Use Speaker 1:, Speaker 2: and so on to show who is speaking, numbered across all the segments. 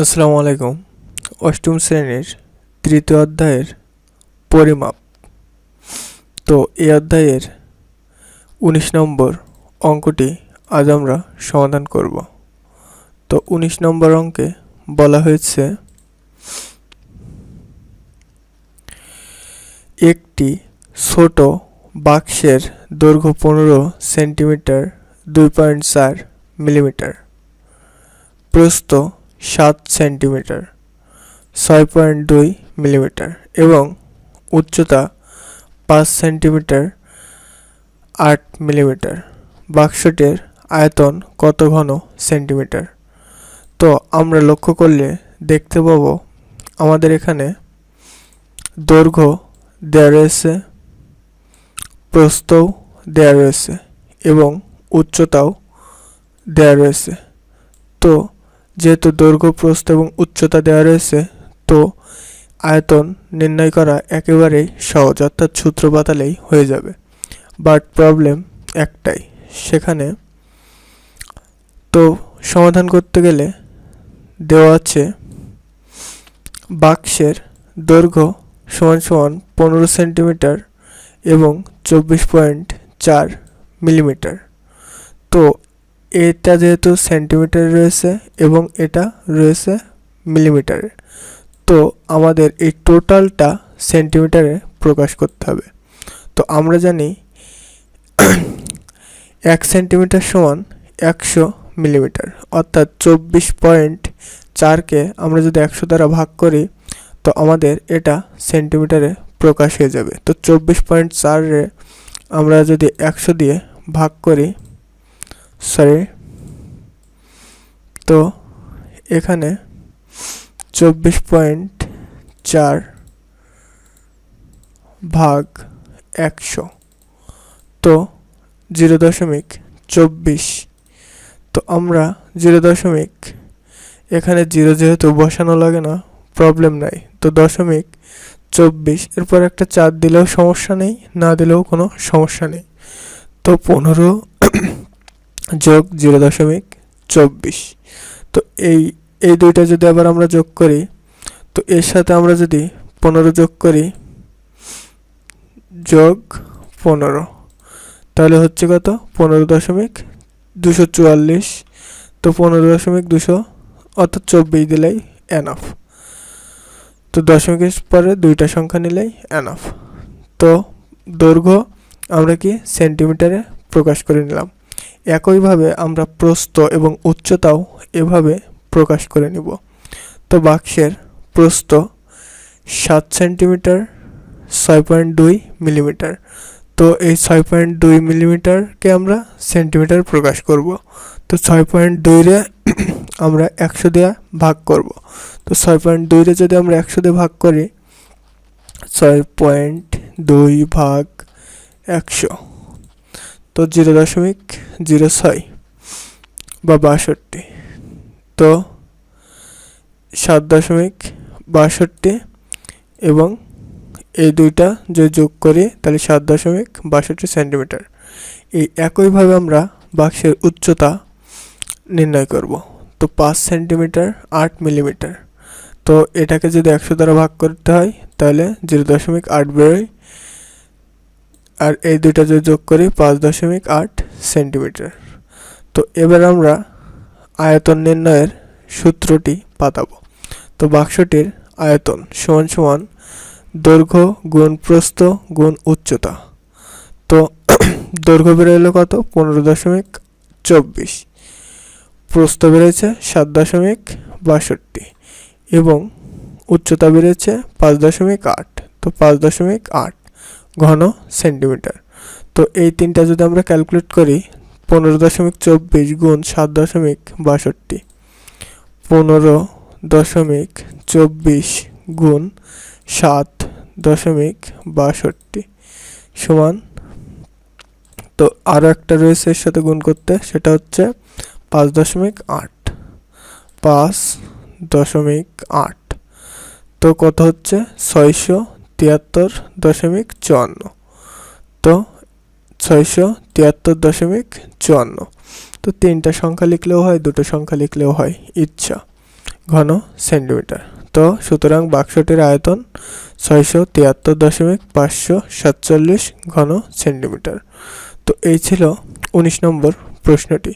Speaker 1: আসসালামু আলাইকুম। অষ্টম শ্রেণির তৃতীয় অধ্যায়ের পরিমাপ। তো এই অধ্যায়ের উনিশ নম্বর অঙ্কটি আজ আমরা সমাধান করব। তো উনিশ নম্বর অঙ্কে বলা হয়েছে, একটি ছোট বাক্সের দৈর্ঘ্য পনেরো সেন্টিমিটার দুই পয়েন্ট চার মিলিমিটার। প্রস্থ সাত সেন্টিমিটার, ছয় পয়েন্ট দুই মিলিমিটার এবং উচ্চতা পাঁচ সেন্টিমিটার আট মিলিমিটার। বাক্সটির আয়তন কত ঘন সেন্টিমিটার? তো আমরা লক্ষ্য করলে দেখতে পাবো আমাদের এখানে দৈর্ঘ্য দেওয়া রয়েছে, প্রস্থও দেওয়া রয়েছে এবং উচ্চতাও দেওয়া রয়েছে। তো যেহেতু দৈর্ঘ্য, প্রস্থ এবং উচ্চতা দেওয়া রয়েছে, তো আয়তন নির্ণয় করা একেবারেই সহজ, অর্থাৎ সূত্র পাতালেই হয়ে যাবে। বাট প্রবলেম একটাই, সেখানে তো সমাধান করতে গেলে দেওয়া আছে বাক্সের দৈর্ঘ্য সমান সমান পনেরো সেন্টিমিটার এবং চব্বিশ পয়েন্ট চার মিলিমিটার। তো এটা যেহেতু সেন্টিমিটারে রয়েছে এবং এটা রয়েছে মিলিমিটারে তো আমাদের এই টোটালটা সেন্টিমিটারে প্রকাশ করতে হবে। তো আমরা জানি এক সেন্টিমিটার সমান একশো মিলিমিটার অর্থাৎ চব্বিশ পয়েন্ট চারকে আমরা যদি একশো দ্বারা ভাগ করি, তো আমাদের এটা সেন্টিমিটারে প্রকাশ হয়ে যাবে। তো চব্বিশ পয়েন্ট চারে আমরা যদি একশো দিয়ে ভাগ করি সরি তো এখানে চব্বিশ পয়েন্ট চার ভাগ একশো। তো জিরো দশমিক চব্বিশ। তো আমরা জিরো দশমিক, এখানে জিরো যেহেতু বসানো লাগে না প্রবলেম নাই। তো দশমিক চব্বিশ, এরপর একটা চার দিলেও সমস্যা নেই, না দিলেও কোনো সমস্যা নেই। তো পনেরো যোগ জিরো দশমিক চব্বিশ। তো এই এই দুইটা যদি আবার আমরা যোগ করি, তো এর সাথে আমরা যদি পনেরো যোগ করি, যোগ পনেরো, তাহলে হচ্ছে কত? পনেরো দশমিক দুশো চুয়াল্লিশ। তো পনেরো দশমিক দুশো, অর্থাৎ চব্বিশ দিলেই এনাফ তো দশমিকের পরে দুইটা সংখ্যা নিলেই এনাফ তো দৈর্ঘ্য আমরা কি সেন্টিমিটারে প্রকাশ করে নিলাম। একইভাবে আমরা প্রস্থ এবং উচ্চতাও এভাবে প্রকাশ করে নিব। তো বাক্সের প্রস্থ সাত সেন্টিমিটার, ছয় পয়েন্ট দুই মিলিমিটার। তো এই ছয় পয়েন্ট দুই মিলিমিটারকে আমরা সেন্টিমিটার প্রকাশ করব। তো ছয় পয়েন্ট দুইরে আমরা একশো দিয়ে ভাগ করব। তো ছয় পয়েন্ট দুইরে যদি আমরা একশো দিয়ে ভাগ করি, ছয় পয়েন্ট দুই ভাগ একশো। তো জিরো দশমিক জিরো ছয় বা বাষট্টি। তো সাত দশমিক বাষট্টি এবং এই দুইটা যদি যোগ করি, তাহলে সাত দশমিক বাষট্টি সেন্টিমিটার। এই একইভাবে আমরা বাক্সের উচ্চতা নির্ণয় করব। তো পাঁচ সেন্টিমিটার আট মিলিমিটার। তো এটাকে যদি একশো দ্বারা ভাগ করতে হয়, তাহলে জিরো দশমিক আট বেরোয় আর এই দুইটা যদি যোগ করি পাঁচ দশমিক আট সেন্টিমিটার। তো এবার আমরা আয়তন নির্ণয়ের সূত্রটি পাতাবো। তো বাক্সটির আয়তন সমান সমান দৈর্ঘ্য গুণ প্রস্থ গুণ উচ্চতা। তো দৈর্ঘ্য বেরোলো কত? পনেরো দশমিক চব্বিশ। প্রস্থ বেড়েছে সাত দশমিক বাষট্টি এবং উচ্চতা বেড়েছে পাঁচ দশমিক আট। তো পাঁচ দশমিক আট। ঘন সেন্টিমিটার। তো এই তিনটা যদি আমরা ক্যালকুলেট করি, পনেরো দশমিক চব্বিশ গুণ সাত দশমিক বাষট্টি। পনেরো দশমিক চব্বিশ গুণ সাত দশমিক বাষট্টি সমান। তো আরও একটা রয়েছে এর সাথে গুণ করতে, সেটা হচ্ছে পাঁচ দশমিক আট। পাঁচ দশমিক আট। তো কত হচ্ছে? ছয়শো তিয়াত্তর দশমিক চুয়ান্ন। তো ছয়শো তিয়াত্তর দশমিক চুয়ান্ন। তো তিনটা সংখ্যা লিখলেও হয়, দুটো সংখ্যা লিখলেও হয়, ইচ্ছা, ঘন সেন্টিমিটার। তো সুতরাং বাক্সটির আয়তন ছয়শো তিয়াত্তর দশমিক পাঁচশো সাতচল্লিশ ঘন সেন্টিমিটার। তো এই ছিল উনিশ নম্বর প্রশ্নটি।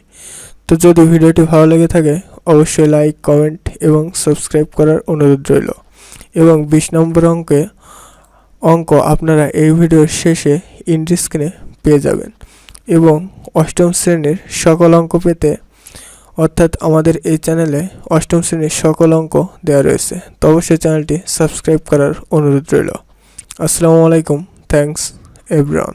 Speaker 1: তো যদি ভিডিওটি ভালো লেগে থাকে, অবশ্যই লাইক, কমেন্ট এবং সাবস্ক্রাইব করার অনুরোধ রইল। এবং বিশ নম্বর অঙ্কে অঙ্ক আপনারা এই ভিডিওর শেষে ইন্ডিস্ক্রিনে পেয়ে যাবেন এবং অষ্টম শ্রেণির সকল অঙ্ক পেতে অর্থাৎ আমাদের এই চ্যানেলে অষ্টম শ্রেণির সকল অঙ্ক দেওয়া রয়েছে। তো অবশ্যই চ্যানেলটি সাবস্ক্রাইব করার অনুরোধ রইল। আসসালামু আলাইকুম। Thanks everyone